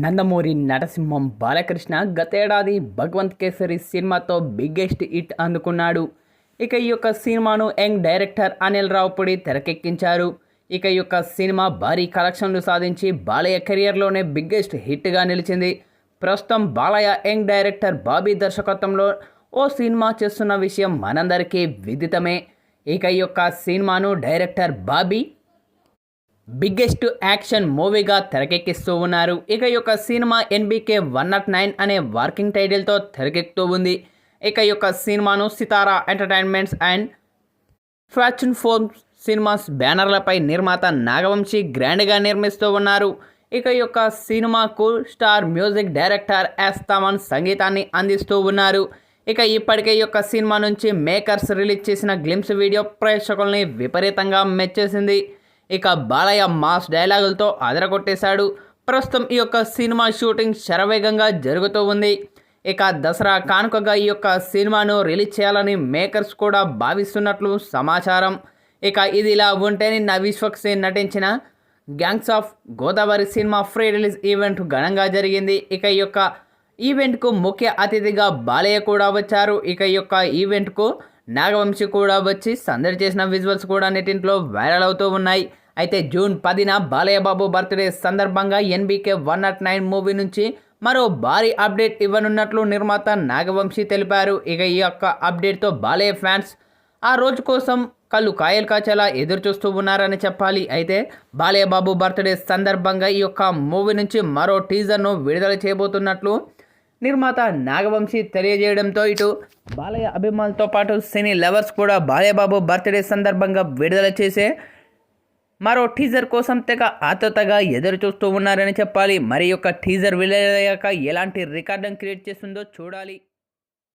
నందమూరి నరసింహం బాలకృష్ణ గతేడాది భగవంత్ కేసరి సినిమాతో biggest hit అందుకున్నాడు. ఇక ఈ యొక్క సినిమాను యంగ్ డైరెక్టర్ అనిల్ రావుపూడి తెరకెక్కించారు. ఇక ఈ యొక్క సినిమా భారీ కలెక్షన్లు సాధించి బాలయ్య కెరియర్లోనే బిగ్గెస్ట్ హిట్గా నిలిచింది. ప్రస్తుతం బాలయ్య యంగ్ డైరెక్టర్ బాబీ దర్శకత్వంలో ఓ సినిమా చేస్తున్న విషయం మనందరికీ విదితమే. ఇక ఈ యొక్క సినిమాను డైరెక్టర్ బాబీ బిగ్గెస్ట్ యాక్షన్ మూవీగా తెరకెక్కిస్తూ ఉన్నారు. ఇక యొక్క cinema NBK one not nine అనే వర్కింగ్ టైటిల్తో తెరకెక్కుతూ ఉంది. ఇక యొక్క సినిమాను Sithara entertainments and fashion form cinemas బ్యానర్లపై నిర్మాత నాగవంశీ గ్రాండ్గా నిర్మిస్తూ ఉన్నారు. ఇక యొక్క సినిమాకు star music director S Thaman సంగీతాన్ని అందిస్తూ ఉన్నారు. ఇక ఇప్పటికే ఈ యొక్క సినిమా నుంచి మేకర్స్ రిలీజ్ చేసిన గ్లిమ్స్ వీడియో ప్రేక్షకుల్ని విపరీతంగా మెచ్చేసింది. ఇక బాలయ్య మాస్ డైలాగులతో అదరగొట్టేశాడు. ప్రస్తుతం ఈ యొక్క సినిమా షూటింగ్ శరవేగంగా జరుగుతూ ఉంది. ఇక దసరా కానుకగా ఈ యొక్క సినిమాను రిలీజ్ చేయాలని మేకర్స్ కూడా భావిస్తున్నట్లు సమాచారం. ఇక ఇది ఇలా ఉంటే నిన్న విశ్వక్ సేన్ నటించిన gangs of Godavari cinema pre release event ఘనంగా జరిగింది. ఇక ఈ యొక్క ఈవెంట్కు ముఖ్య అతిథిగా బాలయ్య కూడా వచ్చారు. ఇక ఈ యొక్క ఈవెంట్కు నాగవంశి కూడా వచ్చి సందడి చేసిన విజువల్స్ కూడా నెటింట్లో వైరల్ అవుతూ ఉన్నాయి. అయితే జూన్ పదిన బాలయ్యబాబు బర్త్డే సందర్భంగా NBK one not nine movie నుంచి మరో భారీ అప్డేట్ ఇవ్వనున్నట్లు నిర్మాత నాగవంశి తెలిపారు. ఇక ఈ యొక్క అప్డేట్తో బాలయ్య ఫ్యాన్స్ ఆ రోజు కోసం కళ్ళు కాయలు కాచేలా ఎదురు చూస్తూ ఉన్నారని చెప్పాలి. అయితే బాలయ్య బాబు బర్త్డే సందర్భంగా ఈ యొక్క మూవీ నుంచి మరో టీజర్ను విడుదల చేయబోతున్నట్లు నిర్మాత నాగవంశీ తెలియజేయడంతో ఇటు బాలయ్య అభిమానులతో పాటు సినీ లవర్స్ కూడా బాలయ్యబాబు బర్త్డే సందర్భంగా విడుదల చేసే మరో టీజర్ కోసం తెగ ఆతృతగా ఎదురు చూస్తూ ఉన్నారని చెప్పాలి. మరి యొక్క టీజర్ విడుదలయ్యాక ఎలాంటి రికార్డును క్రియేట్ చేస్తుందో చూడాలి.